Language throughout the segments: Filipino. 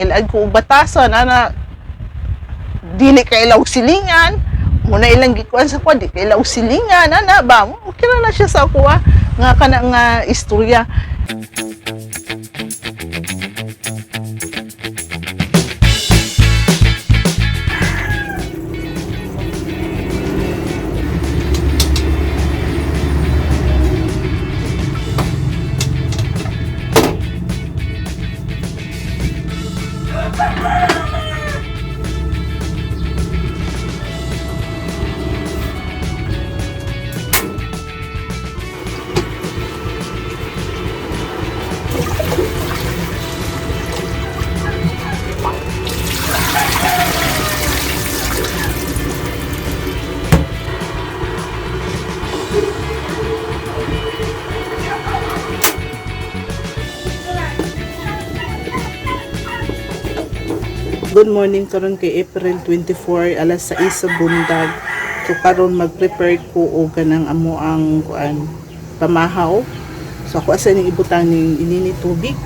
Ilag ko batasan ana. Dili kay ilaw silingan. Muna ilang gikuan sa kwa di kay ilaw silingan ana. Ba okay na na siya sa kuha nga kana nga istorya Good morning karon kay April 24 alas 6 sa bundag. So karon mag-prepare ko og kanang amo ang kuan pamahaw. So ako asa ning ibutang ning inini tubig.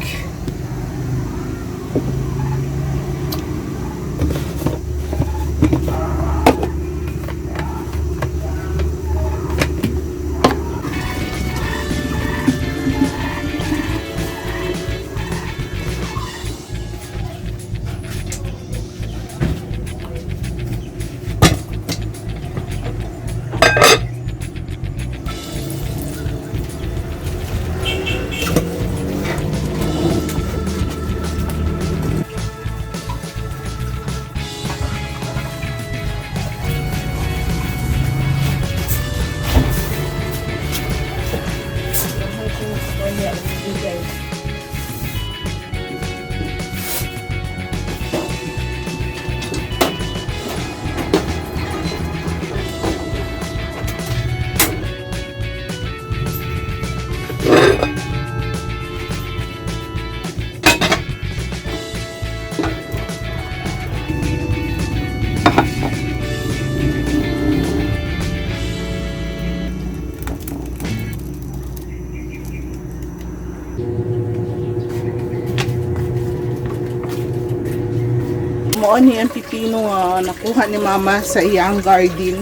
Mao ni ang pipino nga nakuha ni mama sa iyang garden.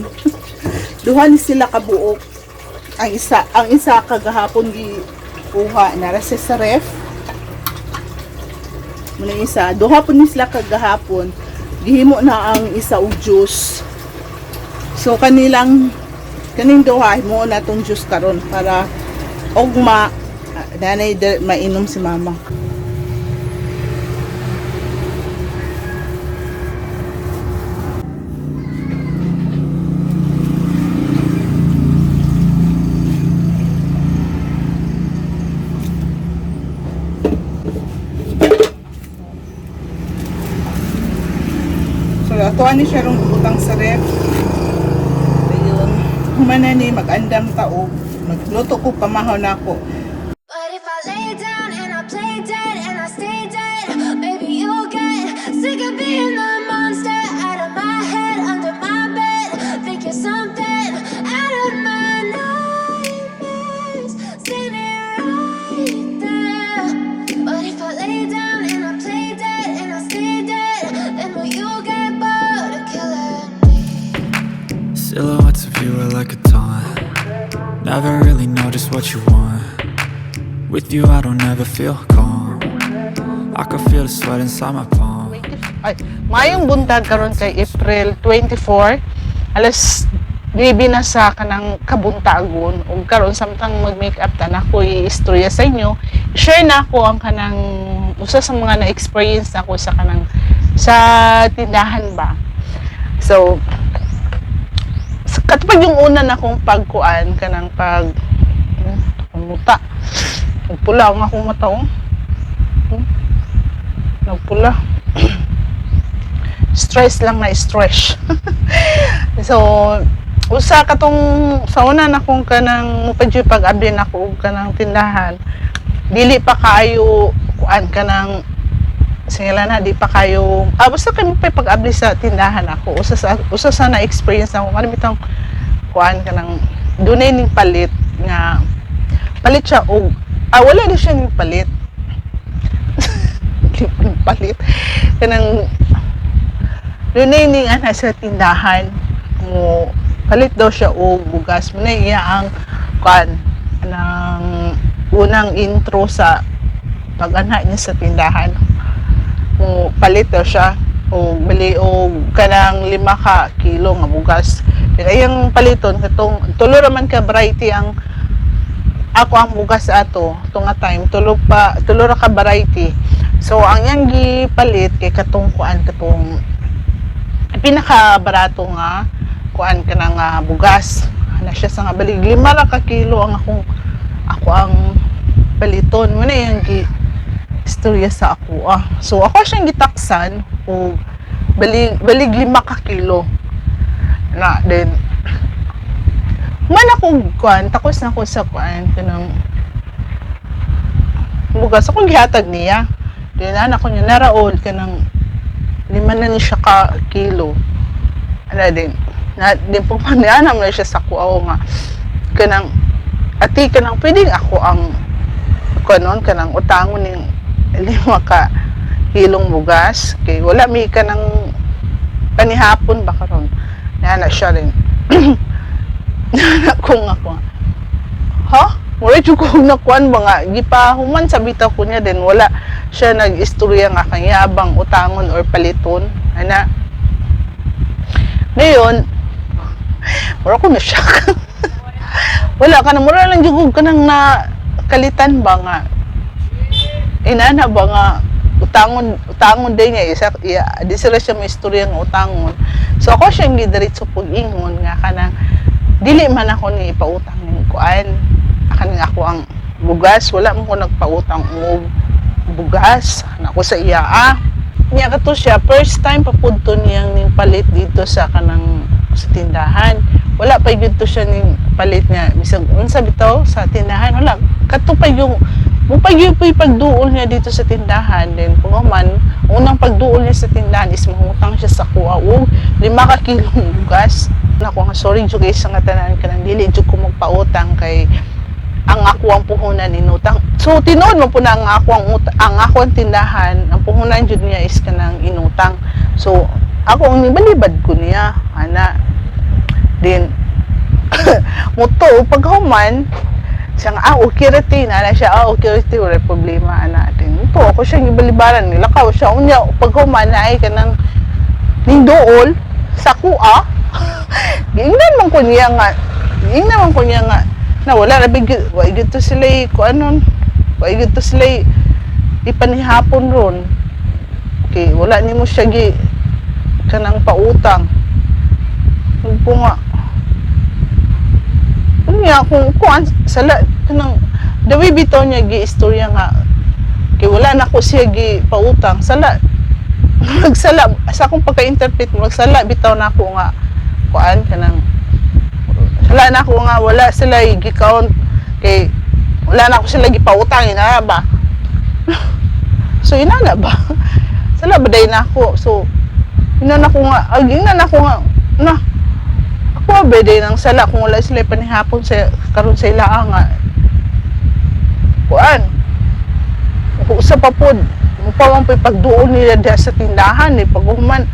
Duha ni sila kabuok. Ang isa ang isa kagahapon gi kuha na sa ref. Muna isa, duha po ni sila kagahapon. Gihimo na ang isa og juice. So kanilang kaning duha mo na tong juice karon para ogma nanay de- mainom si mama. Ato ni siya rong butang sa ref. Ayun. Humana ni mag-andam tao. Magluto ko pamahaw ako. You, I don't ever feel calm. I can feel the sweat inside my palm. Ay, mayong buntag karon kay April 24 alas Bibi na sa kanang kabuntagon ug karon samtang mag-make up ta na ko istorya sa inyo share na ako ang kanang usa sa mga na-experience ako sa kanang sa tindahan ba so sa katupad yung una na kong pagkuan kanang pag hmm, muta nagpula ang akong mata oh. Nagpula stress lang na stress. so, usa katong sa una na kung kanang mupadyo pag abli na ko kanang tindahan dili pa kayo kuan kanang singala na di pa kayo ah basta kami pa pag abli sa tindahan ako usa sa usa sa na experience ako kami bitang kuan kanang dunay ning palit nga palit siya og ah wala na siya ning palit palit. Kanang Lunay ana sa tindahan. Mo palit daw siya og bugas. Mo na iya ang kan ng unang intro sa pag-ana niya sa tindahan. Mo palit daw siya. O bili og kanang lima ka kilo nga bugas. Ayang paliton katong tulo raman ka variety ang ako ang bugas ato ito nga time tulo pa tulo ra ka variety. So ang yang gipalit kay katong kuan katong pinaka barato nga kuan ka ng ah, bugas. Na siya sa nga balig lima ra ka kilo ang akong ako ang paliton. Mo na yung gi istorya sa ako ah. So ako siyang gitaksan o balig balig lima ka kilo. Na then man ako kuan takos na ako sa kuan kanang bugas ako gihatag niya. Then anak ko niya naraod kanang lima na ni siya ka kilo. Ano din na din po pandiana mo siya sa kuaw nga. Kanang ati kanang pwedeng ako ang kanon kanang utangon ning lima ka kilong bugas. Kay wala mi kanang panihapon ba karon? Na siya rin na kung ako. Ha? Wala jud ko nakuan ba nga gipahuman sa bitaw ko niya din wala siya nag-istorya nga kanya abang utangon or paliton. Ana. Ngayon wala ko na shock wala ka na mura lang jugog ka nang na kalitan ba nga? Inana ba nga utangon utangon din niya isa iya di sila siya may istorya nga utangon. So ako siyang gidiretso pag ingon nga kanang dili man ako ni ipautang ning kuan. Akan nga ako ang bugas. Wala mo ko nagpautang og bugas. Nako sa iya ah. Niya kato siya. First time papunto niyang ning palit dito sa kanang sa tindahan. Wala pa gyud to siya ning palit niya. Bisag unsa bitaw sa tindahan? Wala. Kato pa yung mo pa gyud pa yung pagduol niya dito sa tindahan then kung man unang pagduol niya sa tindahan is mangutang siya sa kuha og lima ka kilong bugas nako nga sorry jud guys nga tanan kanang dili jud ko magpautang kay ang ako ang puhunan inutang. So tinuod mo po na ang ako ang ang ako ang tindahan, ang puhunan jud niya is kanang inutang. So ako ang nibalibad ko niya ana. Din muto pag human siya nga, ah, okay rati na na siya, ah, okay rati, wala problema, ana, din. Muto, ako siya gibalibaran, nilakaw siya, unya, pag human na ay kanang ning dool, sa kuha, giingnan man ko niya nga, giingnan man ko niya nga, na wala na big wa gito sila ko anon wa gito sila ipanihapon ron. Okay wala ni mo siya gi kanang pautang. Ug nga. Unya kung kuan sala kanang dawi bitaw niya gi istorya nga kay wala na ko siya gi pautang. Sala magsala sa akong pagka-interpret magsala bitaw na ako nga kuan kanang wala na ako nga wala sila gi-count kay wala na ako sila gipautang ina ba? So ina na ba? Sila ba day na ako. So ina na ko nga ag na ko nga na ako ba day nang sala kung wala sila panihapon sa karon sa ila nga kuan sa papod mo pa man pa pagduol nila diha sa tindahan ni paghuman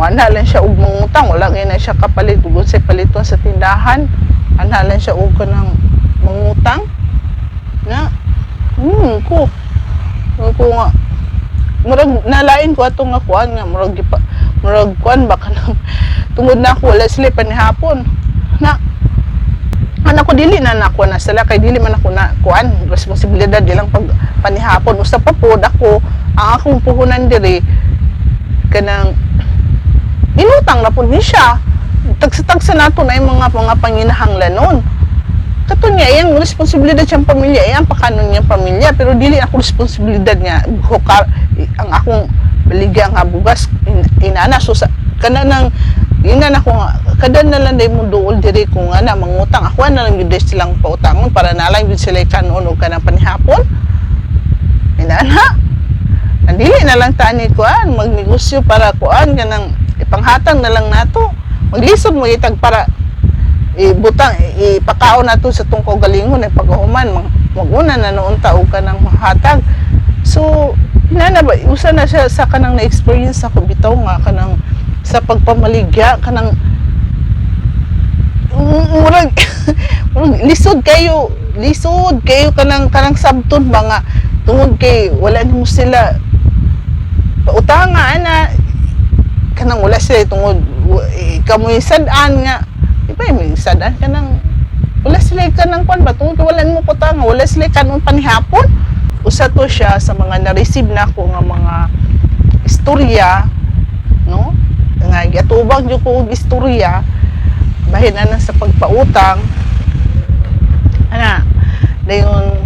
Mana lang siya og mangutang, wala ngayon na siya kapalit ug sa paliton sa tindahan. Ana lang siya og kanang mangutang. Na. Hmm, ko. Ko nga murag nalain ko ato nga kuan nga murag murag kuan ba kanang tungod na ako wala sila panihapon. Na anak ko dili na nako na sila kay dili man ako na kuan responsibilidad dilang pag panihapon usa pa pod ako ang akong puhunan diri kanang inutang na po ni siya. Tagsa-tagsa nato na yung mga mga panginahanglan nun. Kato niya, yan, responsibilidad siyang pamilya, yan, pakanon niyang pamilya, pero dili ako responsibilidad niya, hukar, ang akong baligya nga bugas, in, inana, so sa, kana nang, ina na ko kada na lang day mo duol diri ko nga na mangutang, ako na lang day silang pautangon, para na lang yun sila kanon o kanang panihapon. Inana, Nandili na lang tani kuan magnegosyo para kuan kanang ipanghatang na lang nato. Maglisod mo itag para ibutang ipakaon nato sa tungkol galingon ay paghuman mag- maguna na noon tao ka ng hatag. So na na ba usa na siya sa kanang na experience ako bitaw nga kanang sa pagpamaligya kanang murag murag lisod kayo lisod kayo kanang kanang sabton ba nga tungod kay wala nimo sila pautanga ana. Kanang wala sila tungod kamoy sad-an nga. Di ba may kanang wala sila kanang kwan ba tungod wala nimo putanga wala sila kanon panihapon? Usa to siya sa mga na-receive nako nga mga istorya no? Nga giatubang jud ko og istorya bahin ana sa pagpautang ana dayon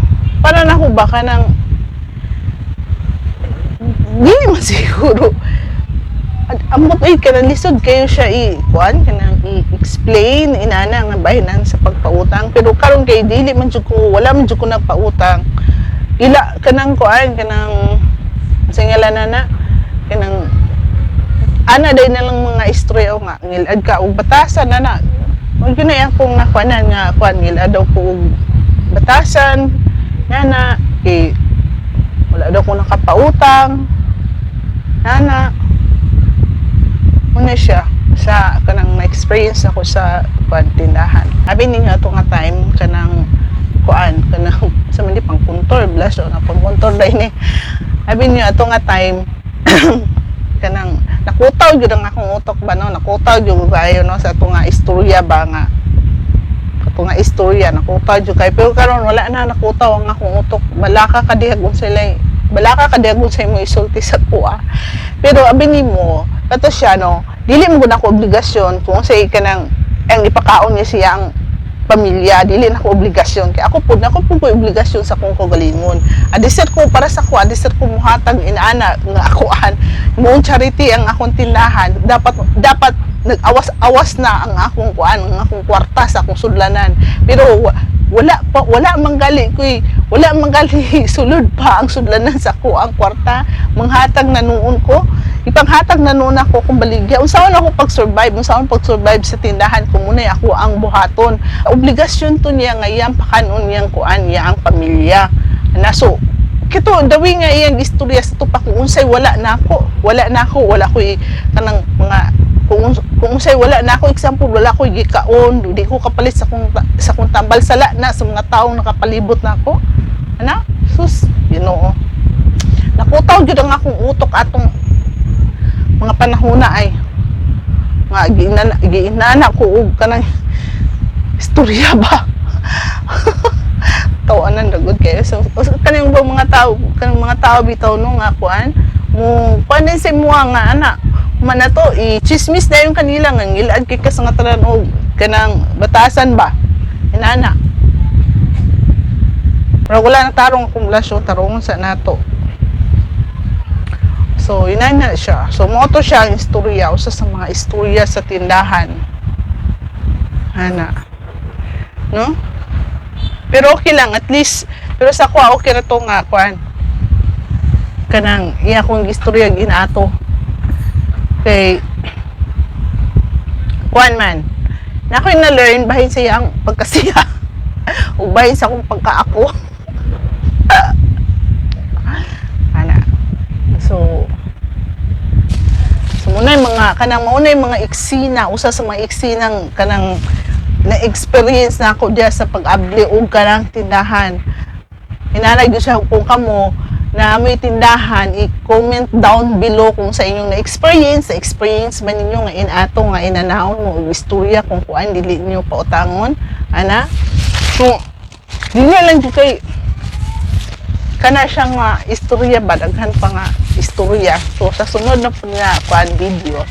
para na ko ba kanang dili man siguro. Amot ay kanang lisod kayo siya i kuan kanang i-explain inana nga bahinan sa pagpautang. Pero karon kay dili man jud ko wala man jud ko nagpautang ila kanang kuan kanang sa ngalan na kanang ana day na lang mga istorya nga ngilad ka og batasan ana. Mo yun na akong nakuanan nga kuan ngilad daw ko og batasan. Nana eh wala daw ko nakapautang. Nana muna siya sa kanang na-experience ako sa kuan tindahan. Abi ninyo ato nga time kanang kuan kanang sa man pang kuntor blas o na pang kuntor dai ni. Abi niyo ato nga time kanang nakutaw gyud ang akong utok ba no? Nakutaw gyud kayo no sa ato nga istorya ba nga? Ato nga istorya nakutaw gyud kay pero karon wala na nakutaw ang akong utok. Balaka kadihag sila balaka kadihag sa mo isulti sa kuha pero abi nimo kato siya no? Dili mo gud ako obligasyon kung say kanang ang ipakaon niya siya ang pamilya dili na ko obligasyon. Kay ako pud ako pud ko obligasyon sa kong kagalingon. Adisir ko para sa ko adisir ko muhatag inaana nga akuan mo charity ang akong tindahan. Dapat dapat nag-awas-awas na ang akong kuan ang akong kwarta sa akong sudlanan. Pero wala pa wala manggali koy wala manggali sulod pa ang sudlanan sa ko ang kwarta. Manghatag na noon ko. Ipanghatag na noon ako kung baligya. Unsaon ako pag-survive? Unsaon pag-survive sa tindahan ko muna ako ang buhaton. Obligasyon to niya nga iyang pakanon niyang kuan niya ang pamilya. Na so kito dawi nga iyang istorya sa tupak unsay wala na ako? Wala na ako. Wala ko kanang mga kung, kung unsay wala na ako example wala ko gikaon di ko kapalit sa kung sa kung tambal sala na sa mga taong nakapalibot na ako. Ana? Sus Ginoo. Nakutaw gyud ang akong utok atong mga panahona ay. Nga giinana giinana ko og kanang istorya ba? Tawanan ragod kayo. So kanang mga tao kanang mga tao bitaw no nga kuan mo kuan sa mga nga ana man na to i-chismis na yung kanila nga ngilad kay kas nga tanan og kanang batasan ba inana pero wala na tarong akumulasyon tarong sa nato So, inay na siya. So, mo to siya ang istorya. Usa sa mga istorya sa tindahan. Ana. No? Pero okay lang. At least, pero sa kuha, okay na to nga, kuan. Kanang, iya kong istorya ginato. Kay, kuan man. Na ako'y na-learn bahin sa iyang pagkasiya. o bahin sa akong pagkaako. Ana. So, so muna yung mga, kanang mauna yung mga eksina, usa sa mga eksinang kanang na-experience na ako diya sa pag-abli o kanang tindahan. Hinanay ko siya kung kamo na may tindahan, i-comment down below kung sa inyong na-experience, sa experience ba ninyo nga inato nga inanahon mo istorya kung kuan dili niyo pautangon ana? Kung dili lang jud kay kana siya nga istorya ba? Daghan pa nga istorya. So sa sunod na po nga kuan video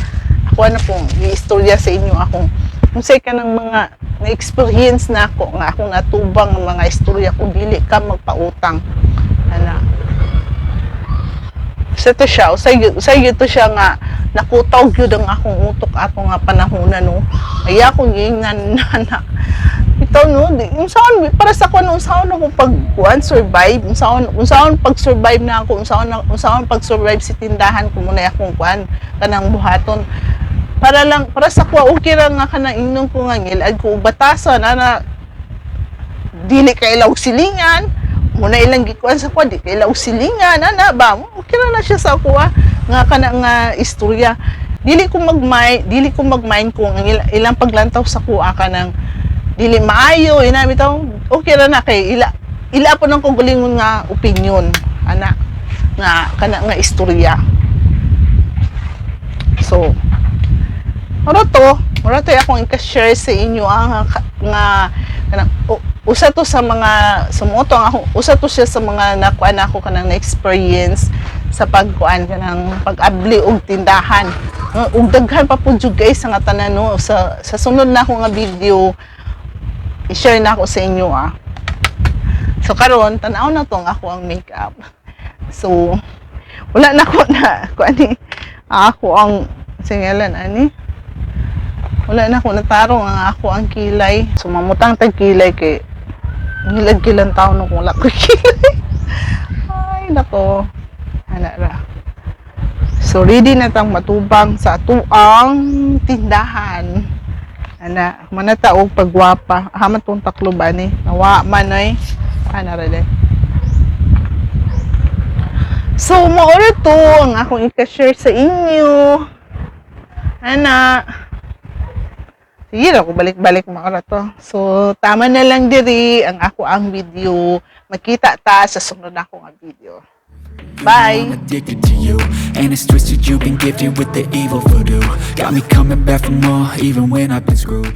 ako na pong i-istorya sa inyo akong kung say ka ng mga na-experience na ako nga akong natubang ng mga istorya kung dili ka magpautang ana sa to siya usay gyud to siya nga nakutaw gyud ang akong utok ato nga panahon no ay ako gingnan na ito no di unsaon para sa kuno unsaon ako pag kuan survive unsaon unsaon pag survive na ako unsaon unsaon pag survive si tindahan ko muna akong kuan kanang buhaton. Para lang para sa kuha okay ra nga kanang ingnon ko nga ngilad ko batasan ana dili kay ilaw silingan muna ilang gikuan sa kuha di kay usilingan ana ba? Okay ra na siya sa kuha nga kana nga istorya. Dili ko magmay dili ko magmind kung ang ila- ilang paglantaw sa kuha ka ng dili maayo ina bitaw okay ra na kay ila ila po nang kugulingon nga opinion ana nga kana nga istorya. So Mura to, mura to akong i-share sa inyo ang nga, nga kanang u- usa to sa mga sumuto ako usa to siya sa mga nakuan ako kanang na-experience sa pagkuan kanang pag-abli og tindahan. Ug daghan pa pud jud guys nga tanan no sa sa sunod na ako nga video i-share na ako sa inyo ah. So karon tan-aw na tong ako ang makeup. So wala na ko na ko ani ako ang singalan ani wala na ako natarong ang ako ang kilay sumamutang tag kilay kay nilag kilang taon kung wala ko kilay. Ay nako. Ana ra. So ready na tang matubang sa atuang tindahan. Ana manata og pagwapa. Haman tong taklo ba ni? Nawa man ay. Ana ra So, maura to ang akong i-share sa inyo. Ana. Sige na, ako balik-balik maura to. So, tama na lang diri ang ako ang video. Magkita ta sa sunod na akong video. Bye! I'm addicted to you And it's twisted you've been gifted with the evil voodoo Got me coming back for more even when I've been screwed